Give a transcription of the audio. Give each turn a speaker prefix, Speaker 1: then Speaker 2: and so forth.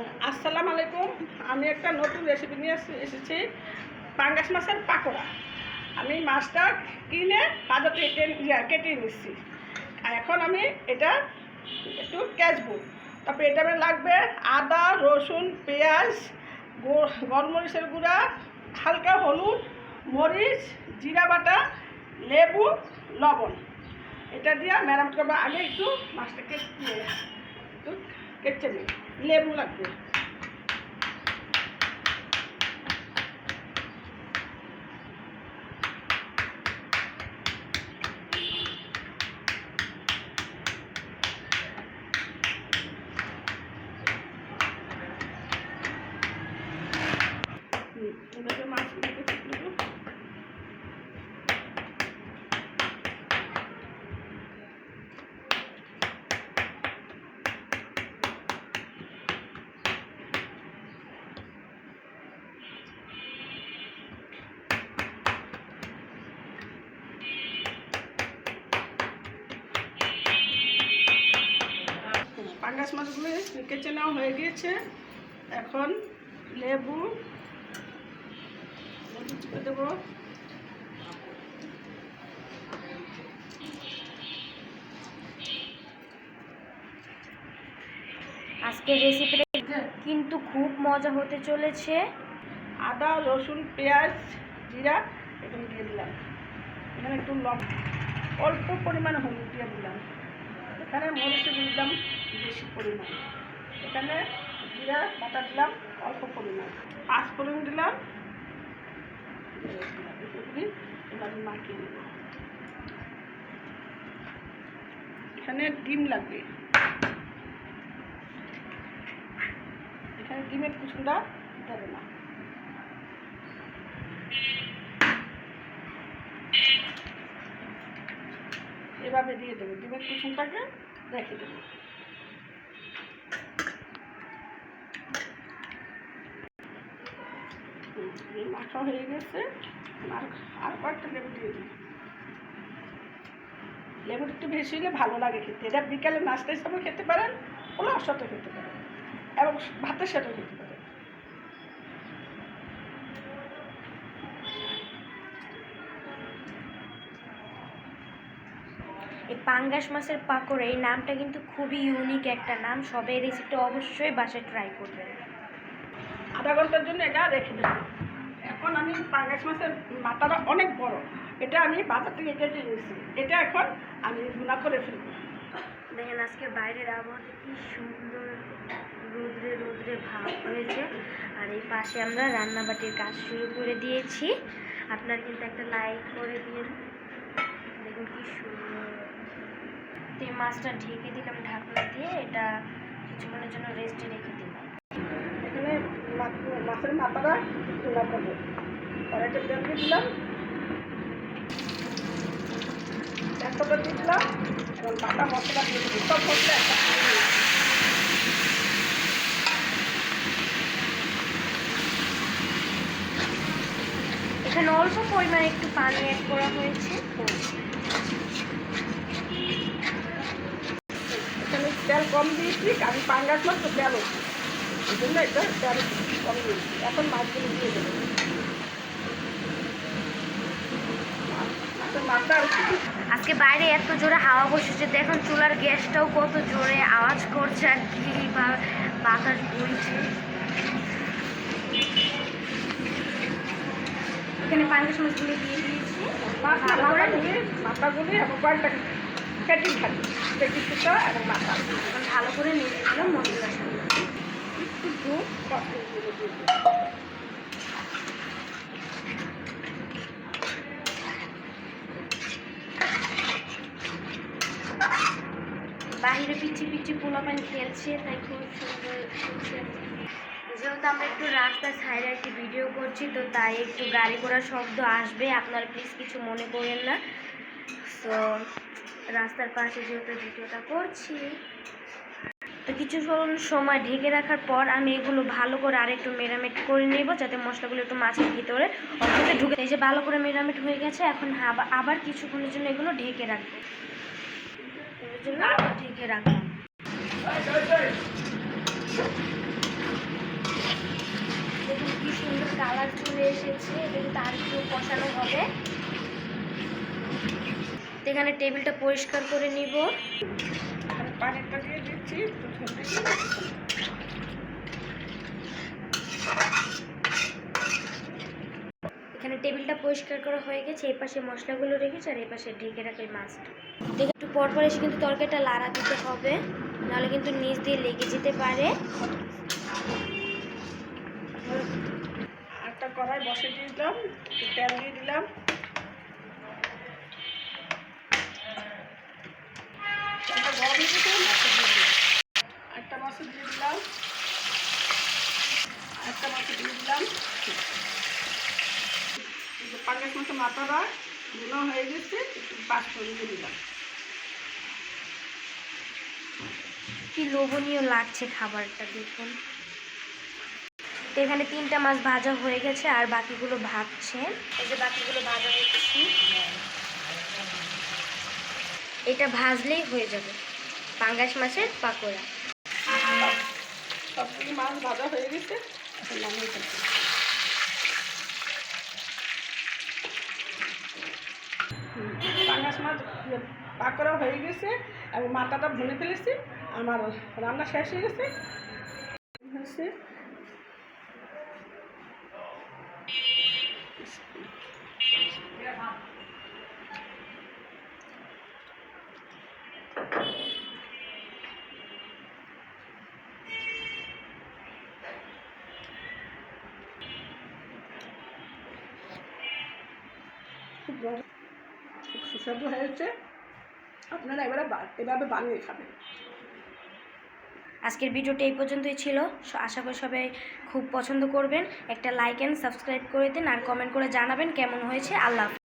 Speaker 1: আসসালামু আলাইকুম। আমি একটা নতুন রেসিপি নিয়ে এসে- এসেছি পাঙ্গাস মাছের পাকোড়া। আমি মাছটা কিনে বাজার থেকে কেটে- নিচ্ছি এখন আমি এটা একটু ক্যাচবো তারপরে এটা আমার লাগবে আদা, রসুন, পেঁয়াজ গরমরিচের গুঁড়া, হালকা হলুদ, মরিচ, জিরা বাটা, লেবু, লবণ। এটা দিয়ে ম্যারামত করব। আগে একটু মাছটাকে একটু কেটে নেই লেবু লাগবে। পাঙ্গাস মাছগুলো কেচে নেওয়া হয়ে গিয়েছে। এখন লেবু লেবু চিপে দেবো।
Speaker 2: আজকের রেসিপিটা কিন্তু খুব মজা হতে চলেছে।
Speaker 1: আদা রসুন পেঁয়াজ জিরা এগুলো দিয়ে দিলাম। এখানে একটু লব অল্প পরিমাণে হলুদ দিয়ে দিলাম। এখানে মরিচ দিলাম। বেশি পরিমাণ। এখানে জিরা, বাটা দিলাম, অল্প পরিমাণ। পাঁচ ফোড়ন দিলাম। এবার মাখিয়ে নেব। এখানে ডিম লাগবে। এখানে ডিমের কুচুটা দেবে না। এভাবে দিয়ে দেবো। ডিমের কুসুমটাকে রেখে দেবো হুম, এই মাখা হয়ে গেছে। আর আর কয়েকটা লেবু দিয়ে দিই। লেবুটা একটু বেশি হলে ভালো লাগে খেতে। এটা বিকালে নাস্তা হিসাবে খেতে পারেন পোলাওর সাথে খেতে পারেন। এবং ভাতের সাথেও খেতে পারেন।
Speaker 2: এই পাঙ্গাস মাছের পাকোড়া এই নামটা কিন্তু খুবই ইউনিক একটা নাম। সবাই রেসিপিটা অবশ্যই বাসায় ট্রাই করবেন।
Speaker 1: আধা ঘণ্টার জন্য এটা রেখে দেবো এখন আমি পাঙ্গাস মাছের মাথাটা অনেক বড়। এটা আমি বাজার থেকে কেটে নিয়েছি এটা এখন আমি গুণা করে ফেলব।
Speaker 2: দেখেন আজকে বাইরের আবহাওয়াটা কি সুন্দর রোদ্রে রোদ্রে ভাব হয়েছে। আর এই পাশে আমরা রান্নাবাটির কাজ শুরু করে দিয়েছি। আপনার কিন্তু একটা লাইক করে দিন। দেখুন কি সুন্দর। তো এই মাছটা ঢেকে দিলাম ঢাকনা দিয়ে। এটা কিছুক্ষণের জন্য রেস্টে রেখে দিলাম।
Speaker 1: এখানে মাছের মাথাটা গুণা করব। কড়াইটা তেল দিয়ে দিলাম। তেজপাতা দিয়ে দিলাম। এবং বাটা মশলা দিয়ে দিলাম। সব মশলা একটা
Speaker 2: এখানে অল্প পরিমাণে একটু পানি অ্যাড করা হয়েছে।
Speaker 1: এখানে তেল কম দিয়েছি। আমি পাঙ্গাস মাছ তো তেল এই জন্য এটা তেল কম দিয়েছি এখন মাছগুলো দিয়ে দেবো। মাথা
Speaker 2: আজকে বাইরে এত জোরে হাওয়া বসেছে দেখুন চুলার গ্যাসটাও কত জোরে আওয়াজ করছে আর কি বা- বাতাস বইছে। এখানে পাঙ্গাস মাছগুলো দিয়ে দিয়েছি।
Speaker 1: মাছ
Speaker 2: ভালো করে
Speaker 1: মাথাগুলি মাথাগুলি এবং কয়েকটা কেটে থাকি কেটে সুতা এবং মাথা।
Speaker 2: ভালো করে নিয়ে দিলাম মশলার সাথে
Speaker 1: একটু দুধ
Speaker 2: বাইরে পিচি পিচি পোলাপান খেলছে, তাই খুব সুন্দর যেহেতু আমরা একটু রাস্তার সাইডে একটি ভিডিও করছি, তো তাই একটু গাড়ি ঘোড়ার শব্দ আসবে, আপনারা প্লিজ কিছু মনে করেন না। তো রাস্তার পাশে যেহেতু ভিডিওটা করছি। তো কিছু সময় ঢেকে রাখার পর আমি এগুলো ভালো করে আরেকটু মেরামেট করে নেব যাতে মশলাগুলো একটু মাছের ভিতরে অন্তত ঢুকে এই যে ভালো করে মেরামেট হয়ে গেছে, এখন আবার কিছুক্ষণের জন্য এগুলো ঢেকে রাখব। জন্য ঢেকে রাখলাম। সুন্দর কালার চলে এসেছে কিন্তু আর একটু কষানো হবে। এখানে টেবিলটা পরিষ্কার করে নিব
Speaker 1: এখানে পানিটা দিয়ে দিচ্ছি একটু ঝোলটা দিয়ে
Speaker 2: এখানে টেবিলটা পরিষ্কার করা হয়ে গেছে এই পাশে মশলাগুলো রেখেছে আর এই পাশে ঢেকে রাখা মাছটা দেখে একটু পর পর এসে কিন্তু তরকারিটা লাড়া দিতে হবে নাহলে কিন্তু নিচ দিয়ে লেগে যেতে পারে।
Speaker 1: একটা কড়াই বসে দিয়ে দিলাম তেল দিয়ে দিলাম। গরম হয়ে গেছে, মাছটা দিয়ে দিলাম একটা মাছ দিয়ে দিলাম। একটা মাছ দিয়ে দিলাম। পাঙ্গাস মাছের মাথাটা ধুনো হয়ে গেছে, একটু পাঁচ দিয়ে দিলাম।
Speaker 2: কি লোভনীয় লাগছে খাবারটা দেখুন। তো এখানে তিনটা মাছ ভাজা হয়ে গেছে, আর বাকিগুলো ভাজছে। এই যে বাকিগুলো ভাজা হচ্ছে এটা ভাজলেই হয়ে যাবে। পাঙ্গাস মাছের পাকোড়া।
Speaker 1: সবগুলি মাছ ভাজা হয়ে গেছে। এখন নামিয়ে ফেলছি। পাঙ্গাস মাছ ইয়ে, পাকোড়া হয়ে গেছে। আমি মাথাটা ভুনে ফেলেছি। আমার রান্না শেষ হয়ে গেছে খুব ভালো- সুস্বাদু হয়েছে। আপনারা এবারে এভাবে বানিয়ে খাবেন।
Speaker 2: আজকের ভিডিওটা এই পর্যন্তই ছিল। আশা করি সবাই খুব পছন্দ করবেন। একটা লাইক অ্যান্ড সাবস্ক্রাইব করে দিন আর কমেন্ট করে জানাবেন কেমন হয়েছে। আল্লাহ।